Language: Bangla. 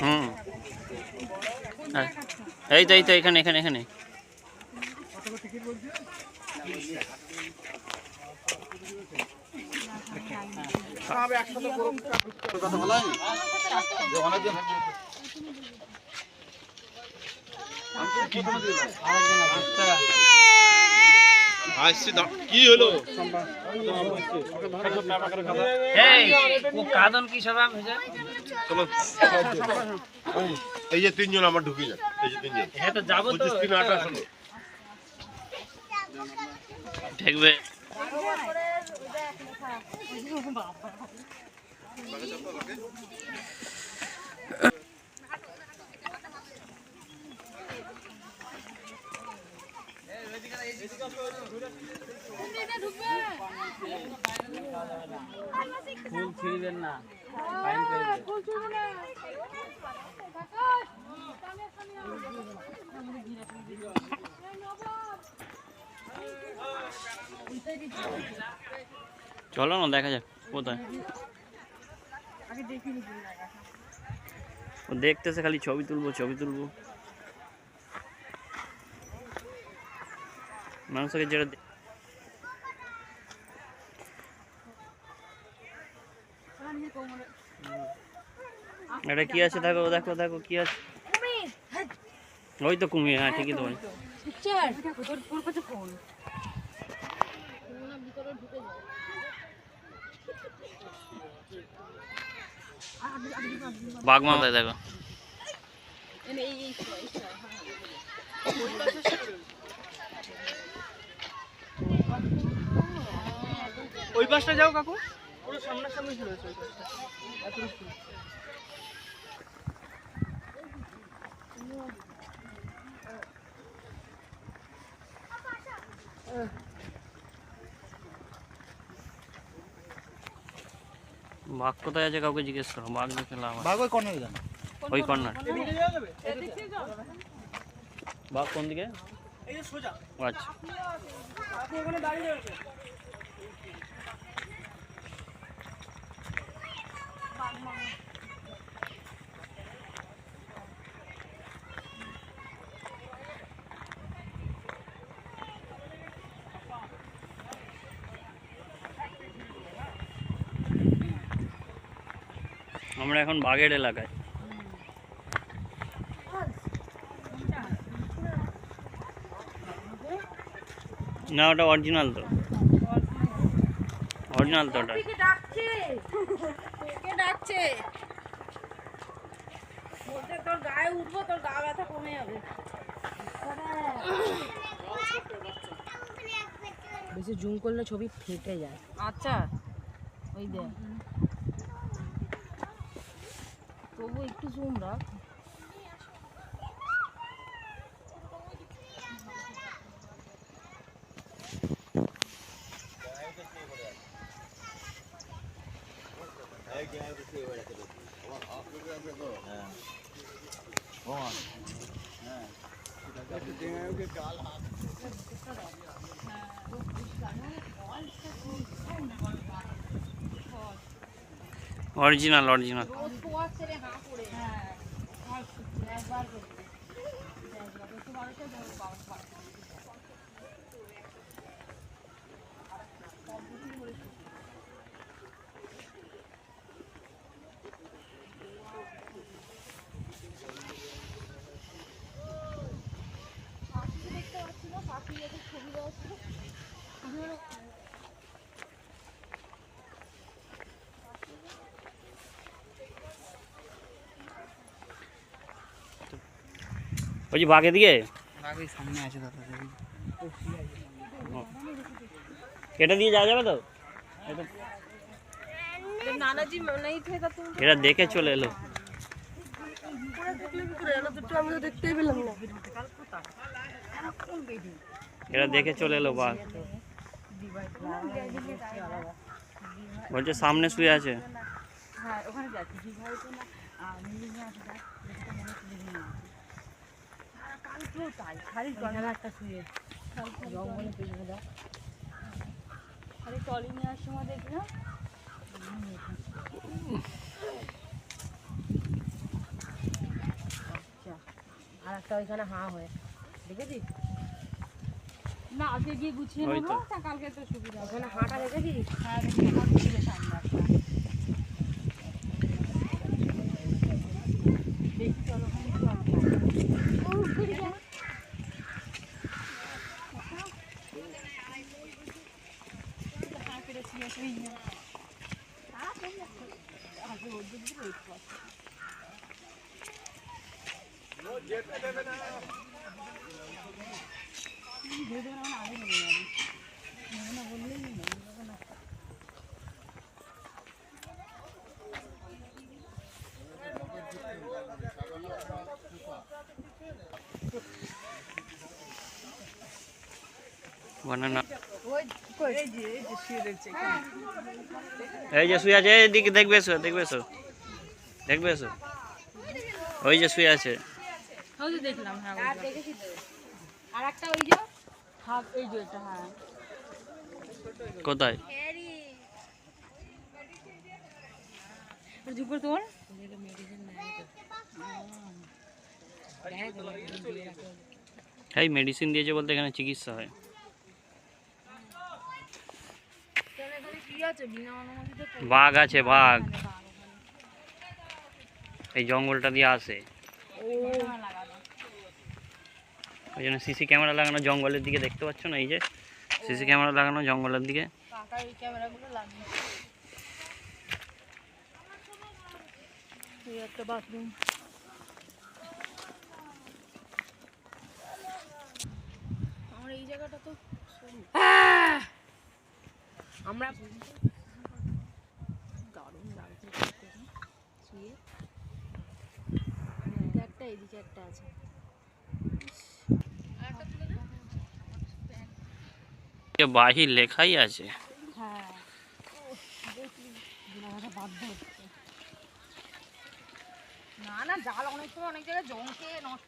হুম। এই তো এই তো এখানে এখানে এখানে আসছি কি হলো? এই কাদন কি সব চলো। এই যে তিনজন আমার ঢুকি না এই যে তিনজন। হ্যাঁ তো যাব তো। আঠাশ হলো ঠেকবে ফুল ছিঁড়বেন না ফাইন করে দেবে। চলো না দেখা যাক কোথায়? ও দেখতেছে খালি ছবি তুলবো ছবি তুলবো। মানুষকে যেটা এটা কি আছে? দেখো দেখো দেখো কি আছে? ওই তো কুমির হ্যাঁ ঠিকই তো বাঘ মাথায় দেখো। ওই পাশটা যাও কাকু। পুরো সামনাসামনি চলে ওই পাশটা। এতটুকু বাঘ কোথায় আছে কাউকে জিজ্ঞেস করো? বাঘ দেখে লাভ ভাগ বাঘ ওই কর্নারে জানো ওই কর্নার। ভাগ বাঘ কোন দিকে? এই যে সোজা। ও আচ্ছা আমরা এখন বাঘের এলাকায়। না ওটা অরিজিনাল তো। অরিজিনাল তো ওটা। ডাকছে? কে তোর গায়ে উঠবো তোর গা ব্যথা কমে যাবে। বেশি জুম করলে ছবি ফেটে যায়। আচ্ছা ওই দে তবু একটু জুম রাখ। অরিজিনাল অরিজিনাল রোজ পোয়াচ্ছে রে হাঁ করে হ্যাঁ একবার করে ওই যে বাঘ এদিকে সামনে আছে এটা দিয়ে যাওয়া যাবে তো এরা দেখে চলে এলো এরা দেখে চলে এলো বাঘ বলছে সামনে শুয়ে আছে হ্যাঁ ওখানে যাচ্ছি আর একটা ওইখানে হাঁ হয়ে দেখেছিস না আজকে গিয়ে গুছিয়ে নেব। তা। কালকে তো সুবিধা ওখানে হাঁটা দেখেছিস হ্যাঁ দেখি আমার Да, конечно. А, вот Ну, где-то, বানানা এই যে শুয়ে আছে এদিকে দেখবে এসো দেখবে এসো দেখবে এসো। ওই যে শুয়ে আছে। দেখলাম হ্যাঁ এই কোথায় মেডিসিন দিয়েছে বলতে এখানে চিকিৎসা হয় কি আছে বিনা অনুমতিতে বাঘ আছে বাঘ। এই জঙ্গলটা দিয়ে আসে। ওই জন্য সিসি ক্যামেরা লাগানো জঙ্গলের দিকে দেখতে পাচ্ছ না এই যে? সিসি ক্যামেরা লাগানো জঙ্গলের দিকে। কাকা এই ক্যামেরাগুলো লাগিয়ে এই একটা বাথরুম আমার এই জায়গাটা তো আমরা দারুণ না? শুয়ে একটা এদিকে একটা আছে। যে বাহির লেখাই আছে। হ্যাঁ। না না জাল অনেক সময় অনেক জায়গায় জং খেয়ে নষ্ট